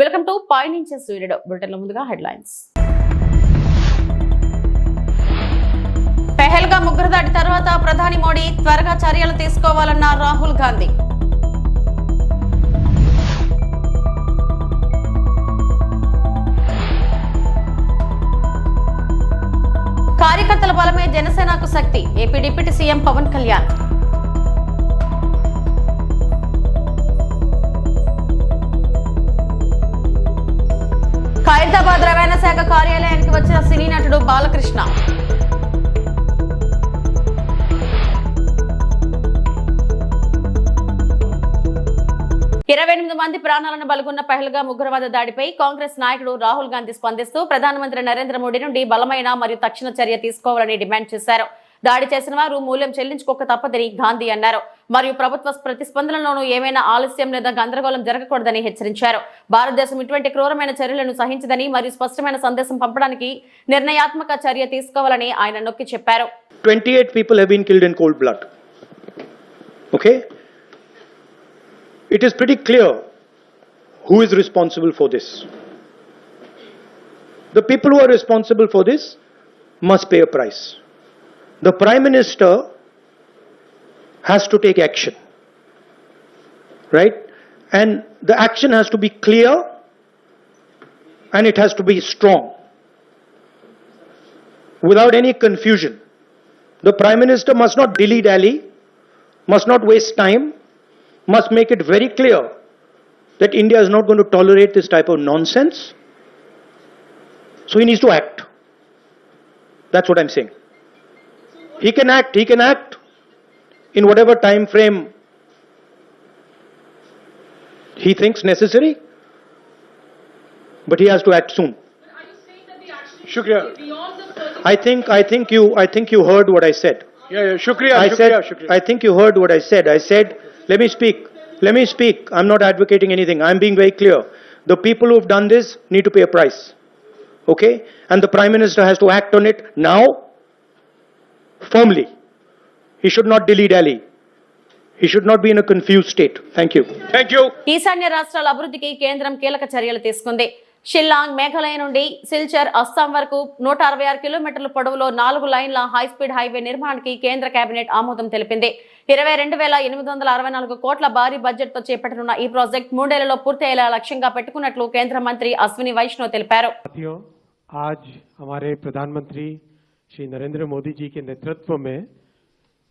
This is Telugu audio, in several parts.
వెల్కమ్ టు పైనుంచే సూర్యుడు బులెటిన్ల ముందుగా హెడ్లైన్స్. పెహల్గా ముగ్గురు దాటి తర్వాత ప్రధాని మోడీ త్వరగా చర్యలు తీసుకోవాలన్న రాహుల్ గాంధీ. కార్యకర్తల బలమే జనసేనకు శక్తి. AP deputy CM Pawan Kalyan. Khairatabad రవాణా శాఖ కార్యాలయానికి వచ్చిన సినీ నటుడు బాలకృష్ణ. ఇరవై ఎనిమిది మంది ప్రాణాలను బలుగున్న పహల్గా ఉగ్రవాద దాడిపై కాంగ్రెస్ నాయకుడు రాహుల్ గాంధీ స్పందిస్తూ ప్రధానమంత్రి నరేంద్ర మోడీ నుండి బలమైన మరియు తక్షణ చర్య తీసుకోవాలని డిమాండ్ చేశారు. దాడి చేసిన వారు మూల్యం చెల్లించుకోక తప్పదని గాంధీ అన్నారు మరియు ప్రభుత్వ ప్రతిస్పందనలోనూ ఏమైనా ఆలస్యం లేదా గందరగోళం జరగకూడదని హెచ్చరించారు భారతదేశం ఇటువంటి క్రూరమైన చర్యలను సహించదని మరియు స్పష్టమైన సందేశం పంపడానికి నిర్ణయాత్మక చర్య తీసుకోవాలని ఆయన నొక్కి చెప్పారు 28 people have been killed in cold blood. Okay? It is pretty clear who is responsible for this. The people who are responsible for this must pay a price. The Prime Minister has to take action. Right? And the action has to be clear and it has to be strong. Without any confusion. The Prime Minister must not dilly dally, must not waste time, must make it very clear that India is not going to tolerate this type of nonsense. So he needs to act. That's what I'm saying. He can act, he can act in whatever time frame he thinks necessary, but he has to act soon. Are you saying that the action Shukriya. should be beyond the 30? I think, I think you, I think you heard what I said. Yeah, yeah, Shukriya, I Shukriya, said, Shukriya. I think you heard what I said. I said, let me speak. Let me speak. I'm not advocating anything. I'm being very clear. The people who've done this need to pay a price. Okay? And the Prime Minister has to act on it now, firmly. He should not dilly dally. He should not be in a confused state. Thank you. Thank you. ఈశాన్య రాష్ట్రాల అభివృద్ధికి కేంద్రం కీలక చర్యలు తీసుకుంది షిల్లాంగ్ మేఘాలయ నుండి సిల్చర్ అస్సాం వరకు నూట అరవై ఆరు కిలోమీటర్ల పొడవులో నాలుగు లైన్ల హై స్పీడ్ హైవే నిర్మాణానికి కేంద్ర కేబినెట్ ఆమోదం తెలిపింది ఇరవై రెండు వేల ఎనిమిది వందల అరవై నాలుగు కోట్ల భారీ బడ్జెట్ తో చేపట్టనున్న ఈ ప్రాజెక్ట్ మూడేళ్లలో పూర్తయ్యేలా లక్ష్యంగా పెట్టుకున్నట్లు కేంద్ర మంత్రి అశ్విని వైష్ణవ్ తెలిపారు साथियों आज हमारे प्रधानमंत्री श्री नरेंद्र मोदी जी के नेतृत्व में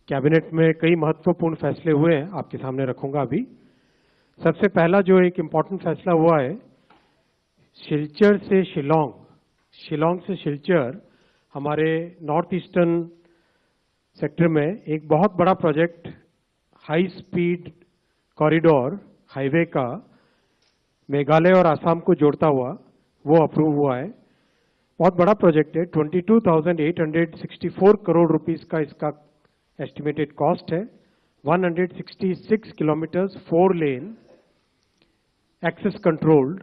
कैबिनेट में कई महत्वपूर्ण फैसले हुए हैं, आपके सामने रखूँगा अभी। सबसे पहला जो एक इम्पोर्टेंट फैसला हुआ है, शिलचर से शिलोंग। शिलोंग से शिलचर हमारे नॉर्थ ईस्टर्न सेक्टर में एक बहुत बड़ा project high speed corridor highway का मेघालय और आसाम को जोड़ता हुआ, वो अप्रूव हुआ है। बहुत बड़ा प्रोजेक्ट है। 22,864 करोड़ रुपीस का इसका एस्टिमेटेड कॉस्ट है। 166 kilometres four lane access controlled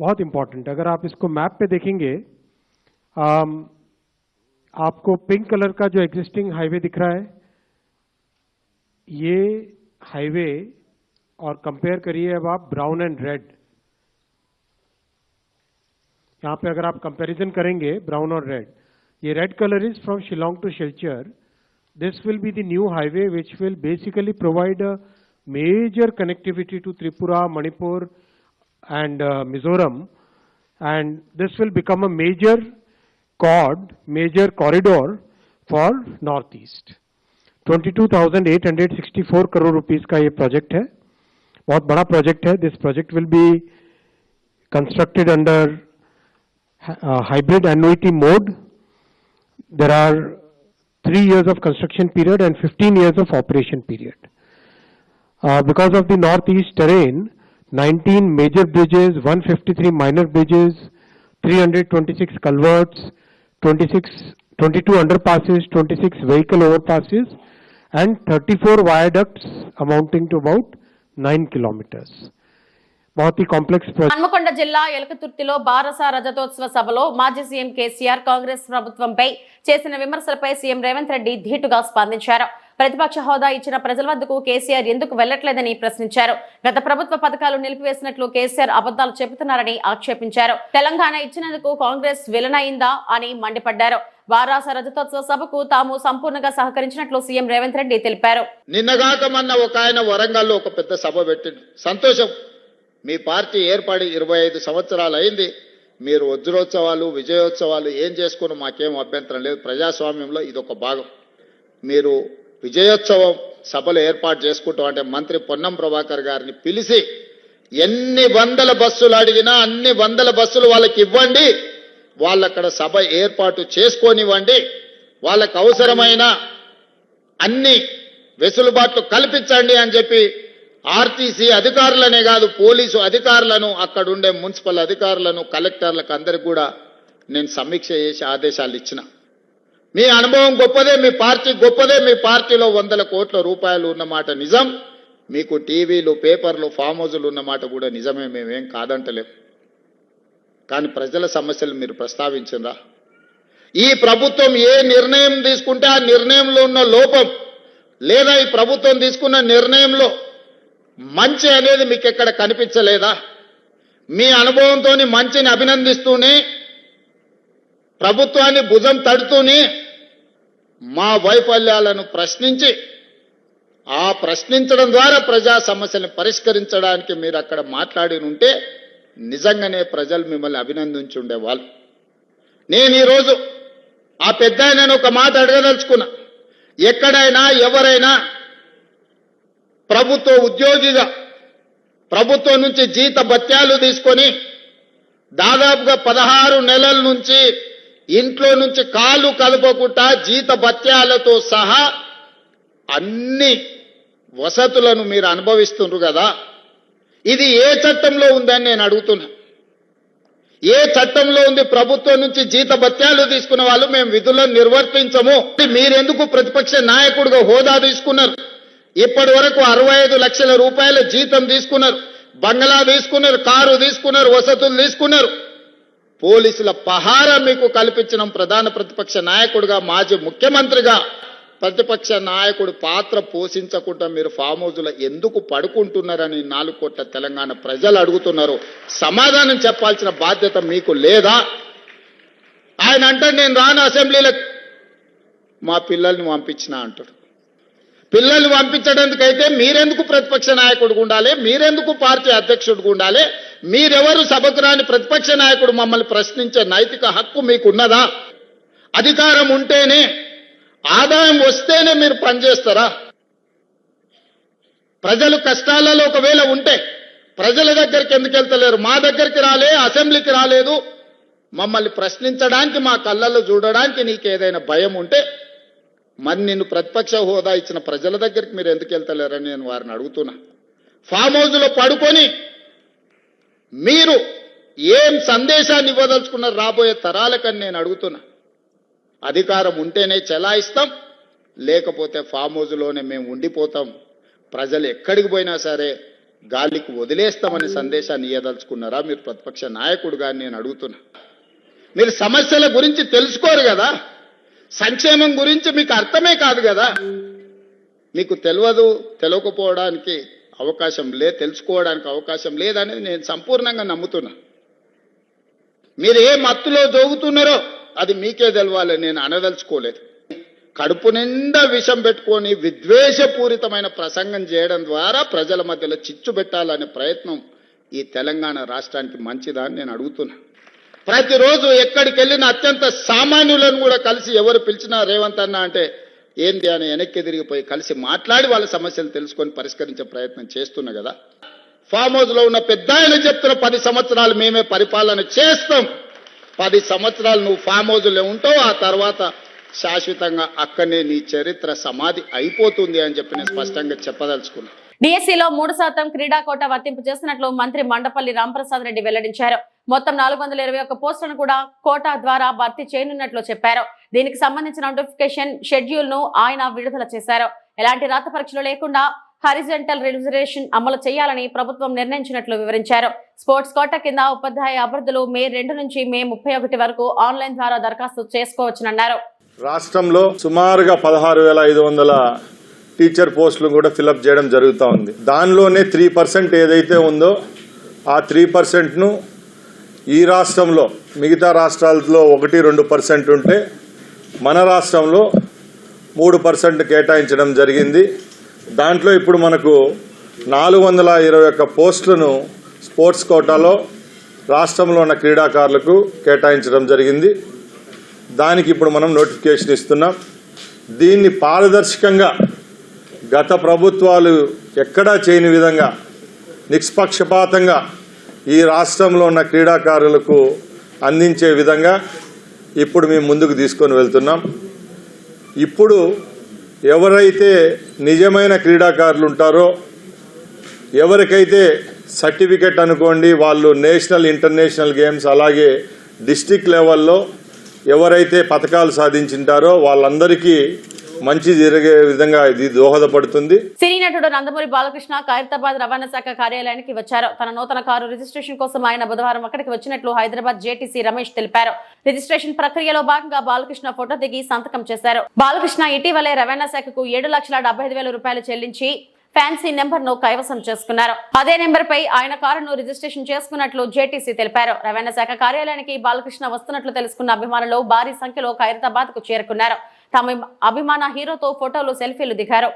बहुत इंपॉर्टेंट अगर आप इसको मैप पे देखेंगे आम, आपको पिंक कलर का जो एग्जिस्टिंग हाईवे दिख रहा है ये हाईवे और कंपेयर करिए अब आप ब्राउन एंड रेड यहाँ पे अगर आप कंपैरिजन करेंगे ब्राउन और रेड ये red colour is from Shillong to Silchar this will be the new highway which will basically provide major connectivity to Tripura Manipur and Mizoram and this will become a major cod major corridor for north east 22,864 crore rupees का ये प्रोजेक्ट है. बहुत बड़ा प्रोजेक्ट है. This project will be constructed under uh, hybrid annuity mode. There are three years of construction period and 15 years of operation period. Uh, because of the northeast terrain, 19 major bridges, 153 minor bridges, 326 culverts, 26, 22 underpasses, 26 vehicle overpasses, and 34 viaducts amounting to about 9 kilometers. बहुत ही कॉम्प्लेक्स హన్మకొండ జిల్లా ఎలకతుర్తిలో బారస రజతోత్సవ సభలో మాజీ సీఎం కేసీఆర్ కాంగ్రెస్ ప్రభుత్వంపై చేసిన విమర్శలపై సీఎం రేవంత్ రెడ్డి ధీటుగా స్పందించారు ప్రతిపక్ష హోదా ఇచ్చిన ప్రజల వద్దకు కేసీఆర్ ఎందుకు వెళ్లట్లేదని ప్రశ్నించారు గత ప్రభుత్వ పథకాలు నిలిపివేసినట్లు కేసీఆర్ అబద్దాలు చెబుతున్నారని ఆక్షేపించారు తెలంగాణ ఇచ్చినందుకు కాంగ్రెస్ విలనైందా అని మండిపడ్డారు బారాస రజతోత్సవ సభకు తాము సంపూర్ణంగా సహకరించినట్లు సీఎం రేవంత్ రెడ్డి తెలిపారు నిన్నగాక మొన్న ఒక ఆయన వరంగల్లో ఒక పెద్ద సభ పెట్టిండు సంతోషం మీ పార్టీ ఏర్పడి ఇరవై ఐదు సంవత్సరాలు అయింది. మీరు వజ్రోత్సవాలు విజయోత్సవాలు ఏం చేసుకుని మాకేం అభ్యంతరం లేదు. ప్రజాస్వామ్యంలో ఇదొక భాగం. మీరు విజయోత్సవం సభలు ఏర్పాటు చేసుకుంటాం అంటే మంత్రి పొన్నం ప్రభాకర్ గారిని పిలిచి ఎన్ని వందల బస్సులు అడిగినా అన్ని వందల బస్సులు వాళ్ళకి ఇవ్వండి. వాళ్ళక్కడ సభ ఏర్పాటు చేసుకొనివ్వండి. వాళ్ళకు అవసరమైన అన్ని వెసులుబాట్లు కల్పించండి అని చెప్పి ఆర్టీసీ అధికారులనే కాదు పోలీసు అధికారులను అక్కడుండే మున్సిపల్ అధికారులను కలెక్టర్లకు అందరికి కూడా నేను సమీక్ష చేసి ఆదేశాలు ఇచ్చిన. మీ అనుభవం గొప్పదే మీ పార్టీ గొప్పదే మీ పార్టీలో వందల కోట్ల రూపాయలు ఉన్నమాట నిజం. మీకు టీవీలు పేపర్లు ఫామ్ హౌజులు ఉన్నమాట కూడా నిజమే మేమేం కాదంటలేం. కానీ ప్రజల సమస్యలు మీరు ప్రస్తావించిందా ఈ ప్రభుత్వం ఏ నిర్ణయం తీసుకుంటే ఆ నిర్ణయంలో ఉన్న లోపం. లేదా ఈ ప్రభుత్వం తీసుకున్న నిర్ణయంలో మంచి అనేది మీకు ఎక్కడ కనిపించలేదా? మీ అనుభవంతో మంచిని అభినందిస్తూనే ప్రభుత్వాన్ని భుజం తడుతూనే మా వైఫల్యాలను ప్రశ్నించి ఆ ప్రశ్నించడం ద్వారా ప్రజా సమస్యలను పరిష్కరించడానికి మీరు అక్కడ మాట్లాడి ఉంటే నిజంగానే ప్రజలు మిమ్మల్ని అభినందించి ఉండేవాళ్ళు నేను ఈరోజు ఆ పెద్ద ఒక మాట అడగదలుచుకున్నా. ఎక్కడైనా ఎవరైనా ప్రభుత్వ ఉద్యోగిగా ప్రభుత్వం నుంచి జీత భత్యాలు తీసుకొని దాదాపుగా పదహారు నెలల నుంచి ఇంట్లో నుంచి కాలు కలపకుండా జీత భత్యాలతో సహా అన్ని వసతులను మీరు అనుభవిస్తున్నారు కదా. ఇది ఏ చట్టంలో ఉందని నేను అడుగుతున్నా. ఏ చట్టంలో ఉంది? ప్రభుత్వం నుంచి జీత భత్యాలు తీసుకున్న వాళ్ళు మేము విధులను నిర్వర్తించము. మీరెందుకు ప్రతిపక్ష నాయకుడిగా హోదా తీసుకున్నారు? ఇప్పటి వరకు అరవై ఐదు లక్షల రూపాయల జీతం తీసుకున్నారు. బంగ్లా తీసుకున్నారు కారు తీసుకున్నారు వసతులు తీసుకున్నారు. పోలీసుల పహారా మీకు కల్పించిన ప్రధాన ప్రతిపక్ష నాయకుడిగా మాజీ ముఖ్యమంత్రిగా ప్రతిపక్ష నాయకుడు పాత్ర పోషించకుండా మీరు ఫామ్ హౌజ్లో ఎందుకు పడుకుంటున్నారని నాలుగు కోట్ల తెలంగాణ ప్రజలు అడుగుతున్నారు. సమాధానం చెప్పాల్సిన బాధ్యత మీకు లేదా? ఆయన అంటే నేను రాను అసెంబ్లీలకు. మా పిల్లల్ని పంపించిన అంటాడు. పిల్లల్ని పంపించడానికైతే మీరెందుకు ప్రతిపక్ష నాయకుడు ఉండాలి? మీరెందుకు పార్టీ అధ్యక్షుడిగా ఉండాలి? మీరెవరు సభకు రాని ప్రతిపక్ష నాయకుడు మమ్మల్ని ప్రశ్నించే నైతిక హక్కు మీకున్నదా? అధికారం ఉంటేనే ఆదాయం వస్తేనే మీరు పనిచేస్తారా? ప్రజలు కష్టాలలో ఒకవేళ ఉంటే ప్రజల దగ్గరికి ఎందుకు వెళ్తలేరు? మా దగ్గరికి రాలే అసెంబ్లీకి రాలేదు. మమ్మల్ని ప్రశ్నించడానికి మా కళ్ళల్లో చూడడానికి నీకు ఏదైనా భయం ఉంటే మరి నిన్ను ప్రతిపక్ష హోదా ఇచ్చిన ప్రజల దగ్గరికి మీరు ఎందుకు వెళ్తలేరని నేను వారిని అడుగుతున్నా. ఫామ్ హౌస్లో పడుకొని మీరు ఏం సందేశాన్ని ఇవ్వదలుచుకున్నారు రాబోయే తరాలకని నేను అడుగుతున్నా. అధికారం ఉంటేనే చెలాయిస్తాం లేకపోతే ఫామ్ హౌస్లోనే మేము ఉండిపోతాం. ప్రజలు ఎక్కడికి పోయినా సరే గాలికి వదిలేస్తామని సందేశాన్ని ఇవ్వదలుచుకున్నారా మీరు ప్రతిపక్ష నాయకుడుగా నేను అడుగుతున్నా. మీరు సమస్యల గురించి తెలుసుకోరు కదా? సంక్షేమం గురించి మీకు అర్థమే కాదు కదా. మీకు తెలియదు తెలియకపోవడానికి అవకాశం లే తెలుసుకోవడానికి అవకాశం లేదనేది నేను సంపూర్ణంగా నమ్ముతున్నా. మీరు ఏ మత్తులో దోగుతున్నారో అది మీకే తెలవాలి నేను అనదలుచుకోలేదు. కడుపు నిండా విషం పెట్టుకొని విద్వేషపూరితమైన ప్రసంగం చేయడం ద్వారా ప్రజల మధ్యలో చిచ్చు పెట్టాలనే ప్రయత్నం ఈ తెలంగాణ రాష్ట్రానికి మంచిదా అని నేను అడుగుతున్నా. ప్రతిరోజు ఎక్కడికి వెళ్ళిన అత్యంత సామాన్యులను కూడా కలిసి ఎవరు పిలిచినా రేవంత్ అన్న అంటే ఏంది అని వెనక్కి తిరిగిపోయి కలిసి మాట్లాడి వాళ్ళ సమస్యలు తెలుసుకొని పరిష్కరించే ప్రయత్నం చేస్తున్నా కదా. ఫామ్ హౌస్లో ఉన్న పెద్ద ఆయన చెప్తున్న పది సంవత్సరాలు మేమే పరిపాలన చేస్తాం. పది సంవత్సరాలు నువ్వు ఫామ్ హౌస్లో ఉంటావు ఆ తర్వాత శాశ్వతంగా అక్కడనే నీ చరిత్ర సమాధి అయిపోతుంది అని చెప్పి నేను స్పష్టంగా చెప్పదలుచుకున్నాను డిఎస్సీలో మూడు శాతం క్రీడా కోట వర్తింపు చేస్తున్నట్లు మంత్రి మండపల్లి రామప్రసాద్ రెడ్డి వెల్లడించారు. మొత్తం నాలుగు వందల ఇరవై ఒక్క పోస్టులను కూడా కోటా ద్వారా భర్తీ చేయనున్నట్లు చెప్పారు. దీనికి సంబంధించిన నోటిఫికేషన్ షెడ్యూల్ను ఆయన విడుదల చేశారు. ఎలాంటి రాత పరీక్షలు లేకుండా హరిజెంటల్ రిజర్వేషన్ అమలు చేయాలని ప్రభుత్వం నిర్ణయించినట్లు వివరించారు. స్పోర్ట్స్ కోట కింద ఉపాధ్యాయ అభ్యర్థులు మే రెండు నుంచి మే ముప్పై ఒకటి వరకు ఆన్లైన్ ద్వారా దరఖాస్తు చేసుకోవచ్చునన్నారు. రాష్ట్రంలో సుమారుగా పదహారు వేల ఐదు వందల టీచర్ పోస్టులు కూడా ఫిలప్ చేయడం జరుగుతూ ఉంది. దానిలోనే త్రీ పర్సెంట్ ఏదైతే ఉందో ఆ త్రీ పర్సెంట్ను ఈ రాష్ట్రంలో మిగతా రాష్ట్రాలలో ఒకటి రెండు పర్సెంట్ ఉంటే మన రాష్ట్రంలో మూడు పర్సెంట్ కేటాయించడం జరిగింది. దాంట్లో ఇప్పుడు మనకు నాలుగు వందల ఇరవై ఒక్క పోస్టులను స్పోర్ట్స్ కోటాలో రాష్ట్రంలో ఉన్న క్రీడాకారులకు కేటాయించడం జరిగింది. దానికి ఇప్పుడు మనం నోటిఫికేషన్ ఇస్తున్నాం. దీన్ని పారదర్శకంగా గత ప్రభుత్వాలు ఎక్కడా చేయని విధంగా నిష్పక్షపాతంగా ఈ రాష్ట్రంలో ఉన్న క్రీడాకారులకు అందించే విధంగా ఇప్పుడు మేము ముందుకు తీసుకొని వెళ్తున్నాం. ఇప్పుడు ఎవరైతే నిజమైన క్రీడాకారులు ఉంటారో ఎవరికైతే సర్టిఫికెట్ అనుకోండి వాళ్ళు నేషనల్ ఇంటర్నేషనల్ గేమ్స్ అలాగే డిస్టిక్ లెవెల్లో ఎవరైతే పథకాలు సాధించింటారో వాళ్ళందరికీ మంచి జరిగే విధంగా ఇది దోహదపడుతుంది. సినీ నటుడు నందమూరి బాలకృష్ణ ఖైరతాబాద్ రవాణా శాఖ కార్యాలయానికి వచ్చారు. తన నూతన కారు రిజిస్ట్రేషన్ కోసం ఆయన బుధవారం అక్కడికి వచ్చినట్లు హైదరాబాద్ జేటీసీ రమేష్ తెలిపారు. రిజిస్ట్రేషన్ ప్రక్రియలో భాగంగా బాలకృష్ణ ఫోటో దిగి సంతకం చేశారు. బాలకృష్ణ ఇటీవలే రవాణా శాఖకు ఏడు లక్షల డెబ్బై ఐదు వేల రూపాయలు చెల్లించి ఫ్యాన్సీ నెంబర్ను కైవసం చేసుకున్నారు. అదే నెంబర్ పై ఆయన కారును రిజిస్ట్రేషన్ చేసుకున్నట్లు జేటీసీ తెలిపారు. రవాణా శాఖ కార్యాలయానికి బాలకృష్ణ వస్తున్నట్లు తెలుసుకున్న అభిమానులు భారీ సంఖ్యలో ఖైరతాబాద్కు చేరుకున్నారు. తమ అభిమాన హీరోతో ఫోటోలు సెల్ఫీలు దిగారు.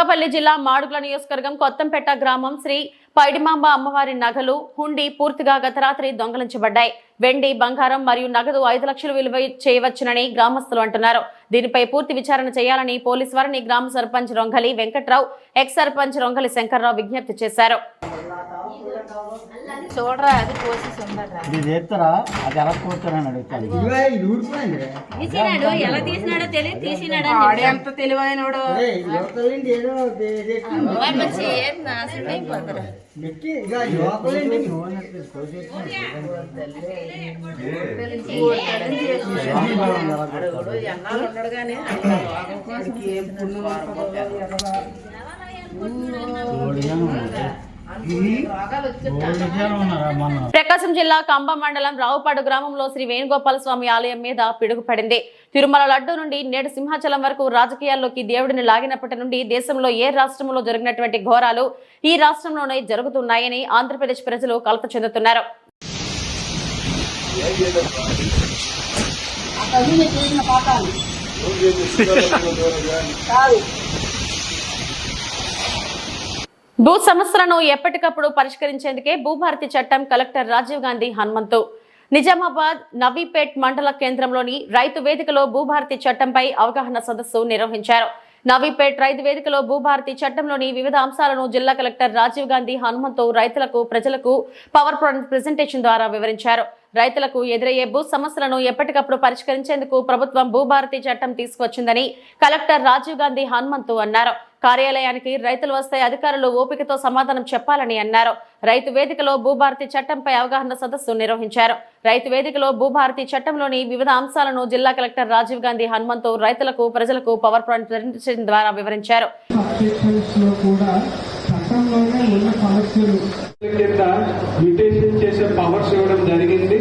అనకాపల్లి జిల్లా మాడుగుల నియోజకవర్గం కొత్తంపేట గ్రామం శ్రీ పైడిమాంబ అమ్మవారి నగలు హుండీ పూర్తిగా గత రాత్రి దొంగలించబడ్డాయి. వెండి బంగారం మరియు నగదు ఐదు లక్షలు విలువ చేయవచ్చునని గ్రామస్తులు అంటున్నారు. దీనిపై పూర్తి విచారణ చేయాలని పోలీసు వారిని గ్రామ సర్పంచ్ రొంగలి వెంకట్రావు ఎక్స్ సర్పంచ్ రొంగలి శంకర్రావు విజ్ఞప్తి చేశారు. చూడరా అది పోసి ఉండరా ఇది చేస్తారా? అది ఎలా కూర్చోనని అడుగుతాను తీసినాడు ఎలా తీసినాడో తెలియదు తీసినాడు ఆడే ఎంత తెలివైనడు ఏం నాశనం అయిపోతారు ఎన్నాళ్ళు ఉండడు కానీ ఉన్నారా మొన్న ప్రకాశం జిల్లా కంబ మండలం రావుపాడు గ్రామంలో శ్రీ వేణుగోపాల స్వామి ఆలయం మీద పిడుగు పడింది తిరుమల లడ్డు నుండి నేడు సింహాచలం వరకు రాజకీయాల్లోకి దేవుడిని లాగినప్పటి నుండి దేశంలో ఏ రాష్ట్రంలో జరిగినటువంటి ఘోరాలు ఈ రాష్ట్రంలోనే జరుగుతున్నాయని ఆంధ్రప్రదేశ్ ప్రజలు కలత చెందుతున్నారు. భూ సమస్యలను ఎప్పటికప్పుడు పరిష్కరించేందుకే భూభారతి చట్టం కలెక్టర్ రాజీవ్ గాంధీ హనుమంతు. నిజామాబాద్ నవీపేట్ మండల కేంద్రంలోని రైతు వేదికలో భూభారతి చట్టంపై అవగాహన సదస్సు నిర్వహించారు. నవీపేట్ రైతు వేదికలో భూభారతి చట్టంలోని వివిధ అంశాలను జిల్లా కలెక్టర్ రాజీవ్ గాంధీ హనుమంతు రైతులకు ప్రజలకు పవర్ పాయింట్ ప్రెజెంటేషన్ ద్వారా వివరించారు. రైతులకు ఎదురయ్యే భూ సమస్యలను ఎప్పటికప్పుడు పరిష్కరించేందుకు ప్రభుత్వం భూభారతి చట్టం తీసుకొచ్చిందని కలెక్టర్ రాజీవ్ గాంధీ హనుమంతు అన్నారు. కార్యాలయానికి రైతులు వస్తే అధికారులు ఓపికతో సమాధానం చెప్పాలని అన్నారు. రైతు వేదికలో భూభారతి చట్టంపై అవగాహన సదస్సు నిర్వహించారు. రైతు వేదికలో భూభారతి చట్టంలోని వివిధ అంశాలను జిల్లా కలెక్టర్ రాజీవ్ గాంధీ హనుమంతు రైతులకు ప్రజలకు పవర్ పాయింట్ ప్రజెంటేషన్ ద్వారా వివరించారు. చేసే పవర్స్ ఇవ్వడం జరిగింది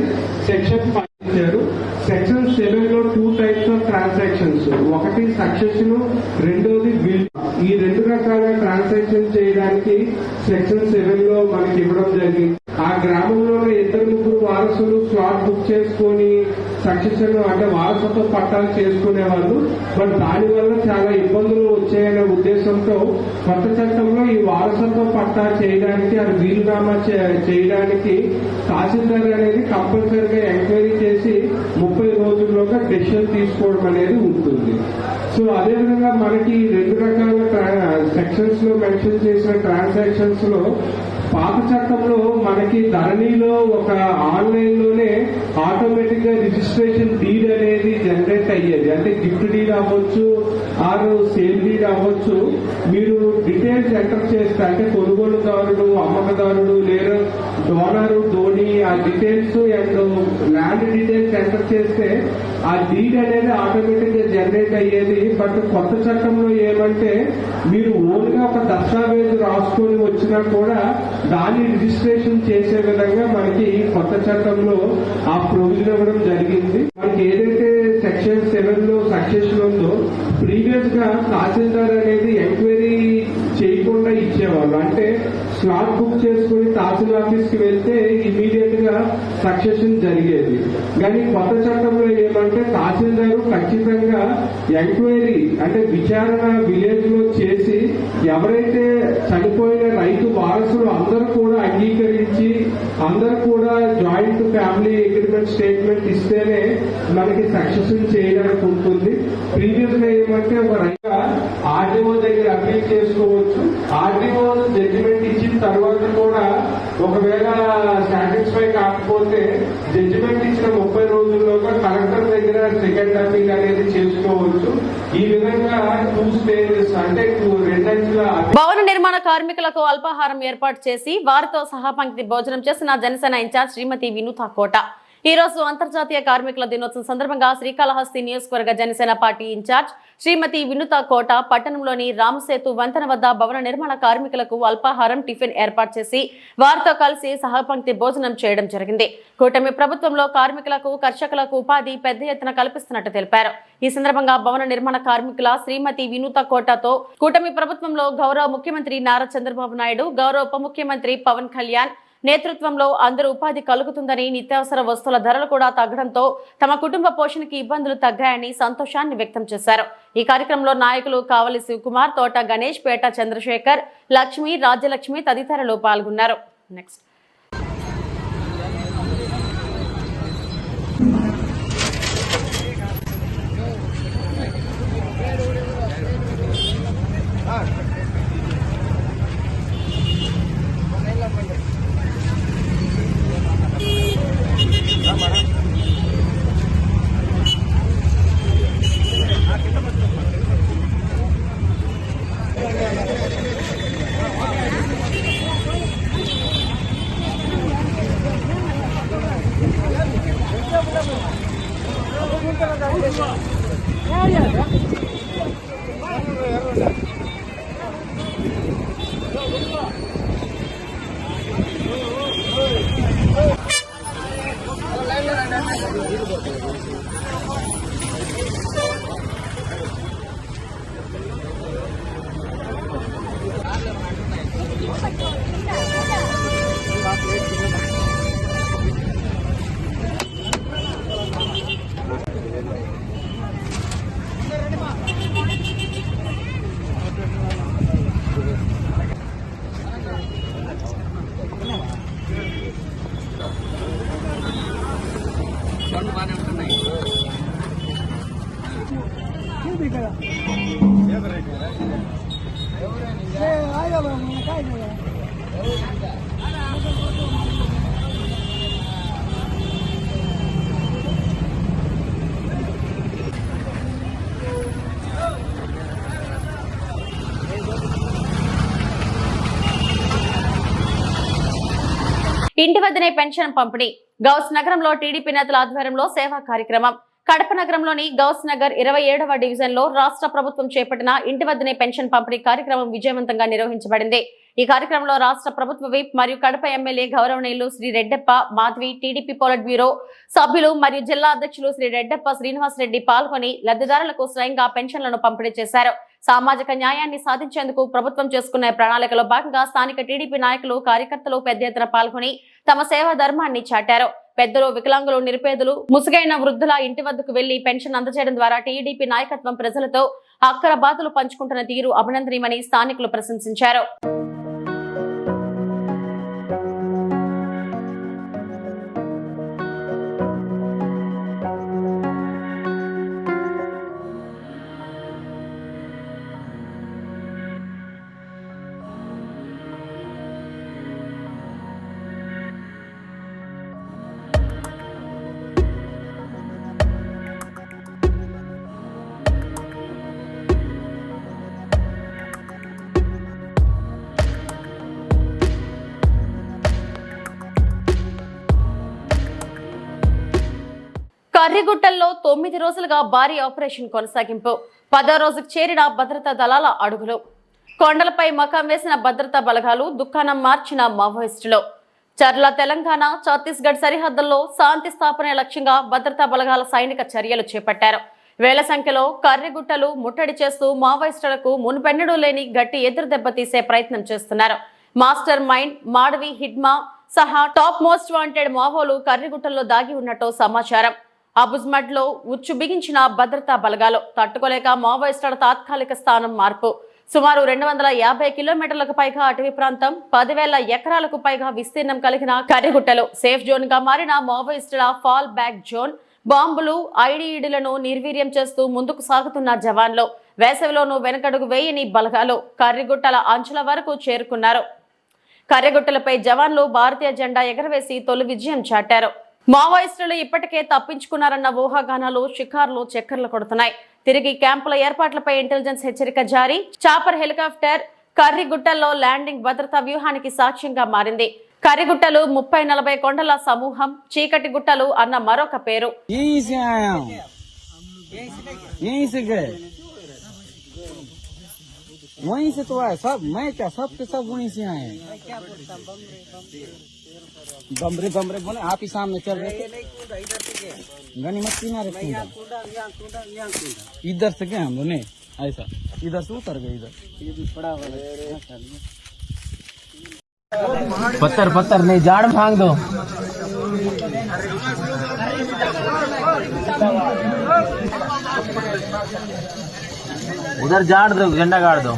సెక్షన్ ఫైవ్ ఇచ్చారు సెక్షన్ సెవెన్లో టూ టైప్స్ ఆఫ్ ట్రాన్సాక్షన్స్ ఒకటి సక్సెషన్ రెండోది బిల్ ఈ రెండు రకాల ట్రాన్సాక్షన్ చేయడానికి సెక్షన్ సెవెన్లో మనకి ఇవ్వడం జరిగింది. ఆ గ్రామంలోనే ఇద్దరు ముగ్గురు వారసులు స్లాట్ బుక్ చేసుకొని సక్సెషన్ అంటే వారసత్వ పట్టాలు చేసుకునేవాళ్ళు. బట్ దాని వల్ల చాలా ఇబ్బందులు వచ్చాయనే ఉద్దేశంతో కొత్త చట్టంలో ఈ వారసత్వ పట్టా చేయడానికి అది వీలునామా చే- చేయడానికి తహసీల్దార్ అనేది కంపల్సరీగా ఎంక్వైరీ చేసి ముప్పై రోజుల్లోగా డెసిషన్ తీసుకోవడం అనేది ఉంటుంది. సో అదేవిధంగా మనకి రెండు రకాల సెక్షన్స్లో మెన్షన్ చేసిన ట్రాన్సాక్షన్స్లో పాత చట్టంలో మనకి ధరణిలో ఒక ఆన్లైన్లోనే ఆటోమేటిక్గా రిజిస్ట్రేషన్ డీడ్ అనేది జనరేట్ అయ్యేది. అంటే గిఫ్ట్ డీడ్ అవ్వచ్చు ఆర్ సేల్ డీడ్ అవ్వచ్చు. మీరు డీటెయిల్స్ ఎంటర్ చేస్తే అంటే కొనుగోలుదారుడు అమ్మకదారుడు లేదా డోనరు ధోని ఆ details and land details enter చేస్తే ఆ డీడ్ అనేది ఆటోమేటిక్గా జనరేట్ అయ్యేది. బట్ కొత్త చట్టంలో ఏమంటే మీరు ఓన్గా ఒక దస్తావేజ్ రాసుకొని వచ్చినా కూడా దాన్ని రిజిస్ట్రేషన్ చేసే విధంగా మనకి కొత్త చట్టంలో ఆ ప్రొవిజన్ ఇవ్వడం జరిగింది. మనకి ఏదైతే సెక్షన్ సెవెన్లో సక్సెషన్ ఉందో ప్రీవియస్గా తహసీల్దార్ అనేది ఎంక్వైరీ చేయకుండా ఇచ్చేవాళ్ళు. అంటే స్లాట్ బుక్ చేసుకుని తహసీల్ ఆఫీస్కి వెళ్తే ఇమీడియట్గా సక్సెషన్ జరిగేది. కానీ కొత్త చట్టంలో ఏమంటే తహసీల్దారు ఖచ్చితంగా ఎంక్వైరీ అంటే విచారణ విలేజ్లో చేసి ఎవరైతే చనిపోయిన రైతు వారసులు అందరూ కూడా అంగీకరించి అందరూ కూడా జాయింట్ ఫ్యామిలీ అగ్రిమెంట్ స్టేట్మెంట్ ఇస్తేనే మనకి సక్సెషన్ చేయడానికి ఉంటుంది. ప్రీవియస్గా ఏమంటే ఒక రైతు ఆర్డీఓ దగ్గర అప్పీల్ చేసుకోవచ్చు ఆర్డీఓ జడ్జిమెంట్ ఇచ్చిన తర్వాత కూడా ఒకవేళ సాటిస్ఫై కాకపోతే జడ్జిమెంట్ ఇచ్చిన ముప్పై రోజుల్లోగా కలెక్టర్ దగ్గర సెకండ్ అనేది చేసుకోవచ్చు. ఈ విధంగా టూ స్టేజెస్ అంటే టూ భవన నిర్మాణ కార్మికులకు అల్పాహారం ఏర్పాటు చేసి వారితో సహా పంక్తి భోజనం చేసిన జనసేన ఇన్ఛార్జ్ శ్రీమతి వినూత కోట. ఈ రోజు అంతర్జాతీయ కార్మికుల దినోత్సవం సందర్భంగా శ్రీకాళహస్తి నియోజకవర్గ జనసేన పార్టీ ఇన్ఛార్జ్ శ్రీమతి వినుత కోట పట్టణంలోని రామసేతు వంతెన వద్ద భవన నిర్మాణ కార్మికులకు అల్పాహారం టిఫిన్ ఏర్పాటు చేసి వారితో కలిసి సహపంక్తి భోజనం చేయడం జరిగింది. కూటమి ప్రభుత్వంలో కార్మికులకు కర్షకులకు ఉపాధి పెద్ద ఎత్తున కల్పిస్తున్నట్టు తెలిపారు. ఈ సందర్భంగా భవన నిర్మాణ కార్మికుల శ్రీమతి వినూత కోటతో కూటమి ప్రభుత్వంలో గౌరవ ముఖ్యమంత్రి నారా చంద్రబాబు నాయుడు గౌరవ ఉప ముఖ్యమంత్రి పవన్ కళ్యాణ్ నేతృత్వంలో అందరూ ఉపాధి కలుగుతుందని నిత్యావసర వస్తువుల ధరలు కూడా తగ్గడంతో తమ కుటుంబ పోషణకి ఇబ్బందులు తగ్గాయని సంతోషాన్ని వ్యక్తం చేశారు. ఈ కార్యక్రమంలో నాయకులు కావలి శివకుమార్ తోట గణేష్ పేట చంద్రశేఖర్ లక్ష్మి రాజ్యలక్ష్మి తదితరులు పాల్గొన్నారు. నెక్స్ట్. いいことだよ。ఇంటి వద్దనే పెన్షన్ పంపిణీ. గౌస్ నగరంలో టీడీపీ నేతల ఆధ్వర్యంలో సేవా కార్యక్రమం. కడప నగరంలోని గౌస్ నగర్ ఇరవై ఏడవ డివిజన్లో రాష్ట్ర ప్రభుత్వం చేపట్టిన ఇంటి వద్దనే పెన్షన్ పంపిణీ కార్యక్రమం విజయవంతంగా నిర్వహించబడింది. ఈ కార్యక్రమంలో రాష్ట్ర ప్రభుత్వ విప్ మరియు కడప ఎమ్మెల్యే గౌరవనీయులు Shri Reddappa Madhavi TDP politburo సభ్యులు మరియు జిల్లా అధ్యక్షులు శ్రీ రెడ్డప్ప శ్రీనివాస్ రెడ్డి పాల్గొని లబ్ధిదారులకు స్వయంగా పెన్షన్లను పంపిణీ చేశారు. సామాజిక న్యాయాన్ని సాధించేందుకు ప్రభుత్వం చేసుకున్న ప్రణాళికలో భాగంగా స్థానిక టీడీపీ నాయకులు కార్యకర్తలు పెద్ద ఎత్తున పాల్గొని తమ సేవా ధర్మాన్ని చాటారు. పెద్దలు వికలాంగులు నిరుపేదలు ముసుగైన వృద్ధుల ఇంటి వద్దకు వెళ్ళి పెన్షన్ అందజేయడం ద్వారా టీడీపీ నాయకత్వం ప్రజలతో అక్కర బాధలు పంచుకుంటున్న తీరు అభినందనీయమని స్థానికులు ప్రశంసించారు. కర్రిగుట్టల్లో తొమ్మిది రోజులుగా భారీ ఆపరేషన్ కొనసాగింపు. పదో రోజుకు చేరిన భద్రతా దళాల అడుగులు. కొండలపై మకం వేసిన భద్రతా బలగాలు దుకాణం మార్చిన మావోయిస్టులు. చర్ల తెలంగాణ ఛత్తీస్గఢ్ సరిహద్దుల్లో శాంతి స్థాపనే లక్ష్యంగా భద్రతా బలగాల సైనిక చర్యలు చేపట్టారు. వేల సంఖ్యలో కర్రిగుట్టలు ముట్టడి చేస్తూ మావోయిస్టులకు మునుపెన్నడూ లేని గట్టి ఎదురు దెబ్బతీసే ప్రయత్నం చేస్తున్నారు. మాస్టర్ మైండ్ మాడవి హిడ్మా సహా టాప్ మోస్ట్ వాంటెడ్ మావోలు కర్రిగుట్టల్లో దాగి ఉన్నట్టు సమాచారం. అబుజ్మడ్లో ఉచ్చు బిగించిన భద్రతా బలగాలు తట్టుకోలేక మావోయిస్టుల తాత్కాలిక స్థానం మార్పు. సుమారు రెండు వందల యాభై కిలోమీటర్లకు పైగా అటవీ ప్రాంతం పదివేల ఎకరాలకు పైగా విస్తీర్ణం కలిగిన కర్రిగుట్టలు సేఫ్ జోన్గా మారిన మావోయిస్టుల ఫాల్ బ్యాక్ జోన్ బాంబులు ఐడిఈడులను నిర్వీర్యం చేస్తూ ముందుకు సాగుతున్న జవాన్లు. వేసవిలోనూ వెనకడుగు వేయని బలగాలు కర్రిగుట్టల అంచుల వరకు చేరుకున్నారు. కర్రెగుట్టలపై జవాన్లు భారతీయ జెండా ఎగరవేసి తొలి విజయం చాటారు. మావోయిస్టులు ఇప్పటికే తప్పించుకున్నారన్న ఊహాగానాలు షికార్లు చక్కర్లు కొడుతున్నాయి తిరిగి క్యాంపుల ఏర్పాట్లపై ఇంటెలిజెన్స్ హెచ్చరిక జారీ చాపర్ హెలికాప్టర్ కర్రిగుట్టల్లో ల్యాండింగ్ భద్రతా వ్యూహానికి సాక్ష్యంగా మారింది కర్రిగుట్టలు ముప్పై నలభై కొండల సమూహం చీకటి గుట్టలు అన్న మరొక పేరు यहीं से आया हूँ यहीं से गए वहीं से तो आए सब मैं क्या सब के सब वहीं से आए हैं बमरे बमरे बोले आप ही सामने चल रहे थे। कूदा इधर से गए। हम लोग ऐसा। इधर से उतर गए इधर। पत्थर पत्थर नहीं झाड़ भाँग दो। उधर झाड़ दो झंडा गाड़ दो।